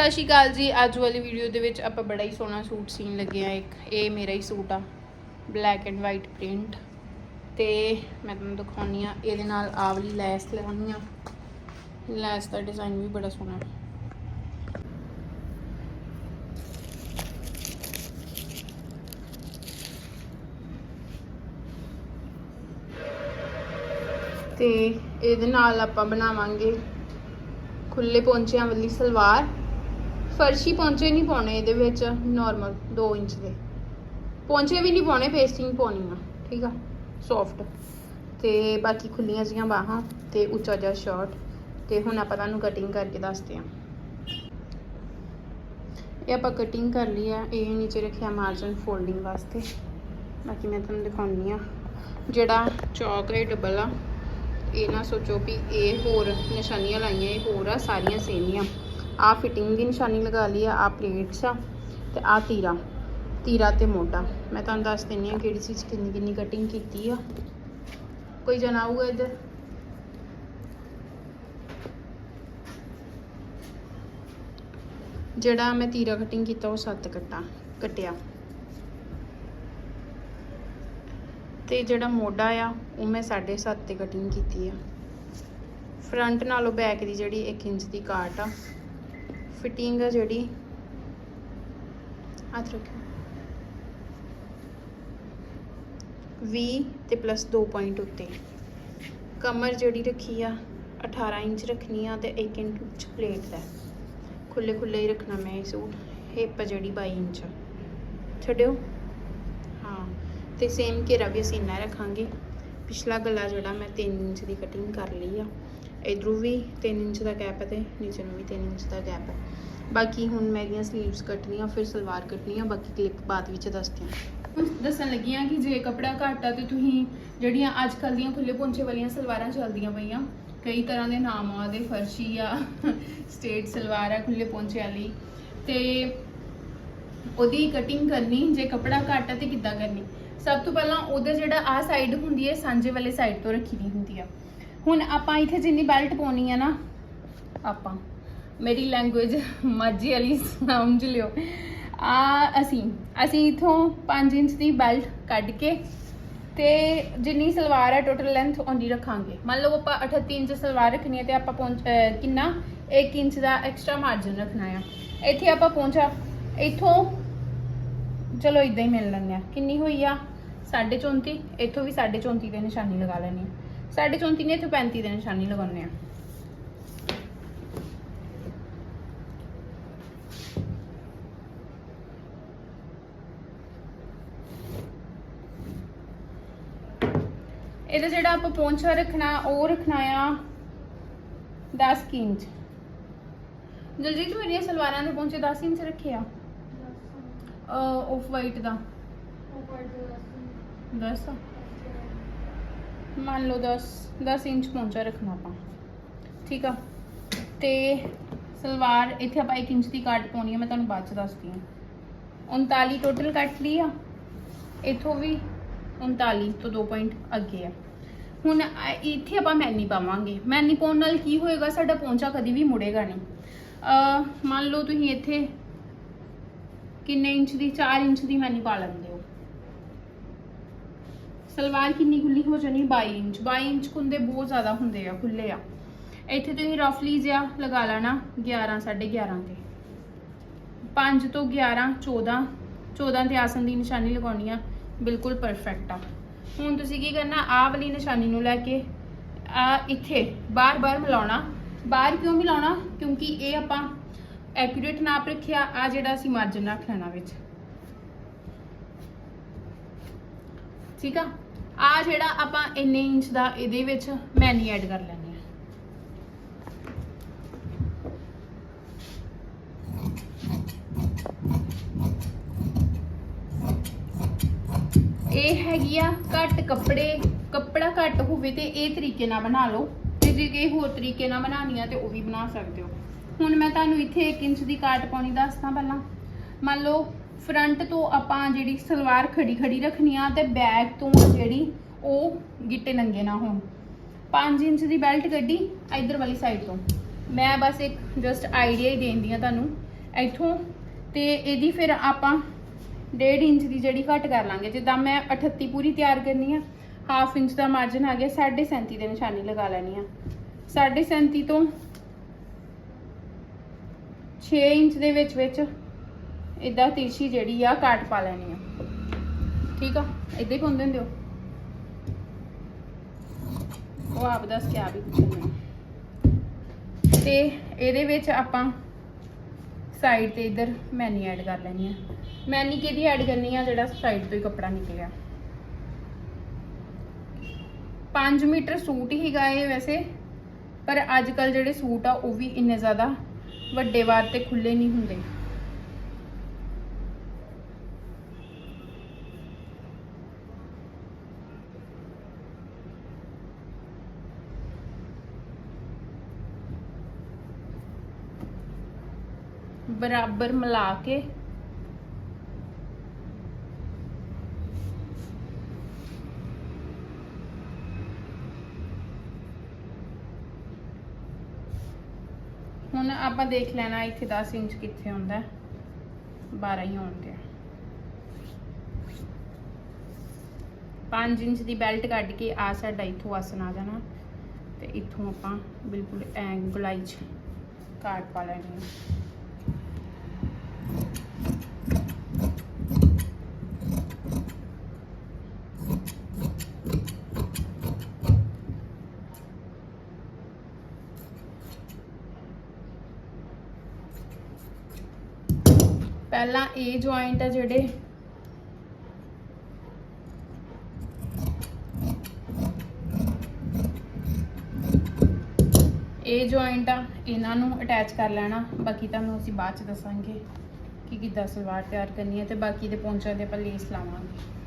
ਸਤਿ ਸ਼੍ਰੀ ਅਕਾਲ ਜੀ। ਅੱਜ ਵਾਲੀ ਵੀਡੀਓ ਦੇ ਵਿੱਚ ਆਪਾਂ ਬੜਾ ਹੀ ਸੋਹਣਾ ਸੂਟ ਸੀਨ ਲੱਗੇ ਆ ਇੱਕ ਇਹ ਮੇਰਾ ਹੀ ਸੂਟ ਆ। ਬਲੈਕ ਐਂਡ ਵਾਈਟ ਪ੍ਰਿੰਟ ਤੇ ਮੈਂ ਤੁਹਾਨੂੰ ਦਿਖਾਉਣੀ ਆ। ਇਹਦੇ ਨਾਲ ਆਵਲੀ ਲੈਸ ਲਗਾਉਣੀ ਆ। ਲੈਸ ਦਾ ਡਿਜ਼ਾਈਨ ਵੀ ਬੜਾ ਸੋਹਣਾ। ਹੈ ਤੇ ਇਹਦੇ ਨਾਲ ਆਪਾਂ ਬਣਾਵਾਂਗੇ ਖੁੱਲੇ ਪੌਂਚਿਆਂ ਵਾਲੀ ਸਲਵਾਰ। ਫਰਸ਼ੀ ਪਹੁੰਚੇ ਨਹੀਂ ਪਾਉਣੇ ਇਹਦੇ ਵਿੱਚ ਨਾਰਮਲ 2 ਇੰਚ ਦੇ। ਪਹੁੰਚੇ ਵੀ ਨਹੀਂ ਪਾਉਣੇ ਪੇਸਟਿੰਗ ਪਾਉਣੀ ਆ, ਠੀਕ ਆ? ਸੌਫਟ ਤੇ ਬਾਕੀ ਖੁੱਲੀਆਂ ਜੀਆਂ ਬਾਹਾਂ ਤੇ ਉੱਚਾ ਜਿਹਾ ਸ਼ਰਟ ਤੇ ਹੁਣ ਆਪਾਂ ਤੁਹਾਨੂੰ ਕਟਿੰਗ ਕਰਕੇ ਦੱਸਦੇ ਆ। ਇਹ ਆਪਾਂ ਕਟਿੰਗ ਕਰ ਲਈ ਆ, ਇਹ ਨੀਚੇ ਰੱਖਿਆ ਮਾਰਜਨ ਫੋਲਡਿੰਗ ਵਾਸਤੇ। ਬਾਕੀ ਮੈਂ ਤੁਹਾਨੂੰ ਦਿਖਾਉਣੀ ਆ। ਜਿਹੜਾ ਚੌਕ ਹੈ ਡਬਲ ਆ, ਇਹ ਨਾ ਸੋਚੋ ਵੀ ਇਹ ਹੋਰ ਨਿਸ਼ਾਨੀਆਂ ਲਾਈਆਂ, ਇਹ ਹੋਰ ਆ, ਸਾਰੀਆਂ ਸੇਮ ਹੀ ਆ। ਆ ਫਿਟਿੰਗ ਦੀ ਨਿਸ਼ਾਨੀ ਲਗਾ ਲਈ ਆ ਆ ਪਲੇਟਸ ਆ ਤੇ ਆ ਤੀਰਾ ਤੀਰਾ ਤੇ ਮੋਢਾ ਮੈਂ ਤੁਹਾਨੂੰ ਦੱਸ ਦਿੰਨੀ ਆ ਕਿਹੜੀ ਚੀਜ਼ ਕਿੰਨੀ ਕਿੰਨੀ ਕਟਿੰਗ ਕੀਤੀ ਆ। ਕੋਈ ਜਣਾ ਆਊਗਾ ਇੱਧਰ? ਜਿਹੜਾ ਮੈਂ ਤੀਰਾ ਕਟਿੰਗ ਕੀਤਾ ਉਹ ਸੱਤ ਕੱਟਾਂ, ਕੱਟਿਆ। ਤੇ ਜਿਹੜਾ ਮੋਢਾ ਆ, ਉਹ ਮੈਂ 7.5 ਤੇ ਕਟਿੰਗ ਕੀਤੀ ਆ। ਫਰੰਟ ਨਾਲੋਂ ਬੈਕ ਦੀ ਜਿਹੜੀ 1 ਇੰਚ ਦੀ ਕਾਟ ਆ ਫਿਟਿੰਗ ਆ ਜਿਹੜੀ। ਹੱਥ ਰੱਖਿਓ। 20 ਤੇ ਪਲੱਸ 2 ਪੁਆਇੰਟ ਉੱਤੇ। ਕਮਰ ਜਿਹੜੀ ਰੱਖੀ ਆ 18 ਇੰਚ ਰੱਖਣੀ ਆ ਤੇ 1 ਇੰਚ ਪਲੇਟ ਦਾ। ਖੁੱਲੇ ਖੁੱਲੇ ਹੀ ਰੱਖਣਾ ਮੈਂ ਇਹ ਸੂਟ ਹਿੱਪ ਜਿਹੜੀ 22 ਇੰਚ। ਛੱਡਿਓ। ਹਾਂ, ਤੇ ਸੇਮ ਘੇਰਾ ਵੀ ਅਸੀਂ ਇੰਨਾ ਰੱਖਾਂਗੇ। ਪਿਛਲਾ ਗਲਾ ਜਿਹੜਾ ਮੈਂ 3 ਇੰਚ ਦੀ ਕਟਿੰਗ ਕਰ ਲਈ ਆ। ਇਧਰੋਂ ਵੀ 3 ਇੰਚ ਦਾ ਗੈਪ ਹੈ ਤੇ ਨੀਚੇ ਨੂੰ ਵੀ 3 ਇੰਚ ਦਾ ਗੈਪ ਹੈ। ਬਾਕੀ ਹੁਣ ਮੈਂ ਇਹਦੀਆਂ ਸਲੀਵਸ ਕੱਟਣੀਆਂ, ਫਿਰ ਸਲਵਾਰ ਕੱਟਣੀ ਆ ਬਾਕੀ ਕਲਿੱਪ ਬਾਅਦ ਵਿੱਚ ਦੱਸਦੀ ਹਾਂ। ਦੱਸਣ ਲੱਗੀ ਆ ਕਿ ਜੇ ਕਪੜਾ ਘੱਟ ਆ ਤੇ ਤੁਸੀਂ ਜਿਹੜੀਆਂ ਅੱਜ ਕੱਲ੍ਹ ਦੀਆਂ ਖੁੱਲੇ ਪੌਂਚੇ ਵਾਲੀਆਂ ਸਲਵਾਰਾਂ ਚੱਲਦੀਆਂ ਪਈਆਂ, ਕਈ ਤਰ੍ਹਾਂ ਦੇ ਨਾਮ ਆ, ਉਹਦੇ ਫਰਸ਼ੀ ਆ, ਸਟੇਟ ਸਲਵਾਰ ਆ ਖੁੱਲੇ ਪੌਂਚੇ ਵਾਲੀ। ਤੇ ਉਹਦੀ ਕਟਿੰਗ ਕਰਨੀ, ਜੇ ਕਪੜਾ ਘੱਟ ਆ ਤੇ ਕਿੱਦਾਂ ਕਰਨੀ? ਸਭ ਤੋਂ ਪਹਿਲਾਂ ਉਹਦਾ ਜਿਹੜਾ ਆ ਸਾਈਡ ਹੁੰਦੀ ਹੈ, ਸਾਂਝੇ ਵਾਲੇ ਸਾਈਡ ਤੋਂ ਰੱਖੀ ਦੀ ਹੁੰਦੀ ਆ। ਹੁਣ ਆਪਾਂ ਇੱਥੇ ਜਿੰਨੀ ਬੈਲਟ ਪਾਉਣੀ ਆ ਨਾ, ਆਪਾਂ, ਮੇਰੀ ਲੈਂਗੁਏਜ ਮਰਜ਼ੀ ਵਾਲੀ ਸਮਝ ਲਿਓ। ਆ ਅਸੀਂ ਅਸੀਂ ਇਥੋਂ 5 ਇੰਚ ਦੀ ਬੈਲਟ ਕੱਢ ਕੇ ਤੇ ਜਿੰਨੀ ਸਲਵਾਰ ਹੈ ਟੋਟਲ ਲੈਂਥ ਓਨੀ ਰੱਖਾਂਗੇ। ਮੰਨ ਲਓ ਆਪਾਂ 38 ਇੰਚ ਸਲਵਾਰ ਰੱਖਣੀ ਹੈ ਤੇ ਆਪਾਂ ਪਹੁੰਚ ਕਿੰਨਾ? 1 ਇੰਚ ਦਾ ਐਕਸਟਰਾ ਮਾਰਜਨ ਰੱਖਣਾ ਆ। ਇੱਥੇ ਆਪਾਂ ਪਹੁੰਚਾ, ਇੱਥੋਂ, ਚਲੋ ਇਦਾਂ ਹੀ ਮਿਲ ਲੈਂਦੇ ਆ। ਕਿੰਨੀ ਹੋਈ ਆ? 34.5 ਇੱਥੋਂ ਵੀ 34.5 'ਤੇ ਨਿਸ਼ਾਨੀ ਲਗਾ ਲੈਣੀ ਆ। 34.5 ਨੇ ਇੱਥੋਂ 35 ਦੇ ਨਿਸ਼ਾਨੀ ਲਗਾਉਣੇ ਆ। ਇਹਦਾ ਜਿਹੜਾ ਆਪਾਂ ਪੌਂਚਾ ਰੱਖਣਾ ਉਹ ਰੱਖਣਾ ਆ 10 ਕੁ ਇੰਚ। ਜਲਜੀਤ ਮੇਰੀਆਂ ਸਲਵਾਰਾਂ ਦੇ ਪੌਂਚੇ 10 ਇੰਚ ਰੱਖੇ ਆ? ਆਫ ਵਾਈਟ ਦਾ। 10 ਆ। ਮੰਨ ਲਓ 10 10 ਇੰਚ ਪਹੁੰਚਾ ਰੱਖਣਾ ਆਪਾਂ। ਠੀਕ ਆ? ਤੇ ਸਲਵਾਰ, ਇੱਥੇ ਆਪਾਂ 1 ਇੰਚ ਦੀ ਕੱਟ ਪਾਉਣੀ ਆ, ਮੈਂ ਤੁਹਾਨੂੰ ਬਾਅਦ ਚ ਦੱਸਦੀ ਹਾਂ 39 ਟੋਟਲ ਕੱਟ ਲਈ ਆ। ਇੱਥੋਂ ਵੀ 39 ਤੋਂ 2 ਪੁਆਇੰਟ ਅੱਗੇ ਆ। ਹੁਣ ਇੱਥੇ ਆਪਾਂ ਮੈਨੀ ਪਾਵਾਂਗੇ। ਮੈਨੀ ਪਾਉਣ ਨਾਲ ਕੀ ਹੋਏਗਾ? ਸਾਡਾ ਪਹੁੰਚਾ ਕਦੀ ਵੀ ਮੁੜੇਗਾ ਨਹੀਂ। ਅ, ਮੰਨ ਲਓ ਤੁਸੀਂ ਇੱਥੇ ਕਿੰਨੇ ਇੰਚ ਦੀ? 4 ਇੰਚ ਦੀ ਮੈਨੀ ਪਾ ਲੈਂਦੇ ਹੋ। ਸਲਵਾਰ ਕਿੰਨੀ ਖੁੱਲੀ ਹੋ ਜਾਣੀ 22 ਇੰਚ। 22 ਇੰਚ ਕੁੰਦੇ ਬਹੁਤ ਜ਼ਿਆਦਾ ਹੁੰਦੇ ਆ, ਖੁੱਲੇ ਆ। ਇੱਥੇ ਤੁਸੀਂ ਰਫਲੀ ਜਿਹਾ ਲਗਾ ਲੈਣਾ 11 11.5 ਤੇ 5 ਤੋਂ 11 14 14 ਤੇ ਆਸਨ ਦੀ ਨਿਸ਼ਾਨੀ ਲਗਾਉਣੀ ਆ। ਬਿਲਕੁਲ ਪਰਫੈਕਟ ਆ। ਹੁਣ ਤੁਸੀਂ ਕੀ ਕਰਨਾ, ਆਹ ਵਾਲੀ ਨਿਸ਼ਾਨੀ ਨੂੰ ਲੈ ਕੇ ਆ ਇੱਥੇ ਬਾਰ-ਬਾਰ ਮਿਲਾਉਣਾ। ਬਾਹਰ ਕਿਉਂ ਮਿਲਾਉਣਾ? ਕਿਉਂਕਿ ਇਹ ਆਪਾਂ ਐਕੂਰੇਟ ਨਾਪ ਰੱਖਿਆ ਆ ਜਿਹੜਾ ਅਸੀਂ ਮਾਰਜਨ ਰੱਖ ਲੈਣਾ ਵਿੱਚ। ਠੀਕ ਆ? ਆ ਜਿਹੜਾ ਆਪਾਂ ਇੰਨੇ ਇੰਚ ਦਾ ਇਹਦੇ ਵਿੱਚ ਮੈਨੀ ਐਡ ਕਰ ਲੈਂਦੇ। ਹਾਂ ਇਹ ਹੈਗੀ ਆ ਘੱਟ ਕੱਪੜੇ, ਕੱਪੜਾ ਘੱਟ ਹੋਵੇ ਤੇ ਇਹ ਤਰੀਕੇ ਨਾਲ ਬਣਾ ਲਓ ਤੇ ਜੇ ਕੋਈ ਹੋਰ ਤਰੀਕੇ ਨਾਲ ਬਣਾਉਣੀ ਆ ਤੇ ਉਹ ਵੀ ਬਣਾ ਸਕਦੇ ਹੋ। ਹੁਣ ਮੈਂ ਤੁਹਾਨੂੰ ਇੱਥੇ 1 ਇੰਚ ਦੀ ਕਾਟ ਪਾਉਣੀ ਦੱਸਦਾ ਪਹਿਲਾਂ। ਮੰਨ ਲਓ ਫਰੰਟ ਤੋਂ ਆਪਾਂ ਜਿਹੜੀ ਸਲਵਾਰ ਖੜੀ ਖੜੀ ਰੱਖਣੀ ਆ ਤੇ ਬੈਕ ਤੋਂ ਜਿਹੜੀ ਉਹ ਗਿੱਟੇ ਨੰਗੇ ਨਾ ਹੋਣ। 5 ਇੰਚ ਦੀ ਬੈਲਟ ਕੱਢੀ ਇਧਰ ਵਾਲੀ ਸਾਈਡ ਤੋਂ। ਮੈਂ ਬਸ ਇੱਕ ਜਸਟ ਆਈਡੀਆ ਹੀ ਦੇਂਦੀ ਆ ਤੁਹਾਨੂੰ ਇੱਥੋਂ। ਤੇ ਇਹਦੀ ਫਿਰ ਆਪਾਂ 1.5 ਇੰਚ ਦੀ ਜਿਹੜੀ ਘੱਟ ਕਰ ਲਾਂਗੇ। ਜਿੱਦਾਂ ਮੈਂ 38 ਪੂਰੀ ਤਿਆਰ ਕਰਨੀ ਆ ਹਾਫ ਇੰਚ ਦਾ ਮਾਰਜਨ ਆ ਗਿਆ 37.5 ਦੇ ਨਿਸ਼ਾਨੀ ਲਗਾ ਲੈਣੀ ਆ। 37.5 ਤੋਂ 6 ਇੰਚ ਦੇ ਵਿੱਚ ਵਿੱਚ ਇਦਾਂ ਤਿਰਛੀ ਜਿਹੜੀ ਆ, ਕਾਟ ਪਾ ਲੈਣੀ ਆ। ਠੀਕ ਆ? ਇਦਾਂ ਹੀ ਪਾਉਂਦੇ ਹੁੰਦੇ ਹੋ। ਉਹ ਆਪ ਦੱਸ ਕੇ ਆਪ ਹੀ ਪੁੱਛਣਾ ਤੇ ਇਹਦੇ ਵਿੱਚ ਆਪਾਂ ਸਾਈਡ ਤੇ ਇਧਰ ਮੈਨੀ ਐਡ ਕਰ ਲੈਣੀ ਆ। ਮੈਨੀ ਕਿਹਦੀ ਐਡ ਕਰਨੀ ਆ? ਜਿਹੜਾ ਸਾਈਡ ਤੋਂ ਹੀ ਕੱਪੜਾ ਨਿਕਲਿਆ। 5 ਮੀਟਰ ਸੂਟ ਹੀਗਾ ਇਹ ਵੈਸੇ, ਪਰ ਅੱਜ ਕੱਲ ਜਿਹੜੇ ਸੂਟ ਆ, ਉਹ ਵੀ ਇੰਨੇ ਜ਼ਿਆਦਾ ਵੱਡੇ ਵਾਰ ਤੇ ਖੁੱਲੇ ਨਹੀਂ ਹੁੰਦੇ। ਬਰਾਬਰ ਮਿਲਾ ਕੇ। ਹੁਣ ਆਪਾਂ ਦੇਖ ਲੈਣਾ ਇੱਥੇ 10 ਇੰਚ ਕਿੱਥੇ ਹੁੰਦਾ ਹੈ। 12 ਹੀ ਹੋਣਗੇ 5 ਇੰਚ ਦੀ ਬੈਲਟ ਕੱਢ ਕੇ ਆ ਸਾਡਾ ਇੱਥੋਂ ਆਸਨ ਆ ਜਾਣਾ। ਤੇ ਇੱਥੋਂ ਆਪਾਂ ਬਿਲਕੁਲ ਐ ਗੁਲਾਈ ਚ ਕਾਟ ਪਾ ਲੈਣੀ ਹੈ। ਪਹਿਲਾਂ ਇਹ ਜੁਆਇੰਟ ਆ ਜਿਹੜੇ। ਇਹ ਜੁਆਇੰਟ ਆ, ਇਹਨਾਂ ਨੂੰ ਅਟੈਚ ਕਰ ਲੈਣਾ। ਬਾਕੀ ਤੁਹਾਨੂੰ ਅਸੀਂ ਬਾਅਦ ਚ ਦੱਸਾਂਗੇ। ਕਿ ਕਿੱਦਾਂ ਸਲਵਾਰ ਤਿਆਰ ਕਰਨੀ ਹੈ ਤੇ ਬਾਕੀ ਦੇ ਪੌਂਚਾਂ ਦੇ ਆਪਾਂ ਲੇਸ ਲਾਵਾਂਗੇ।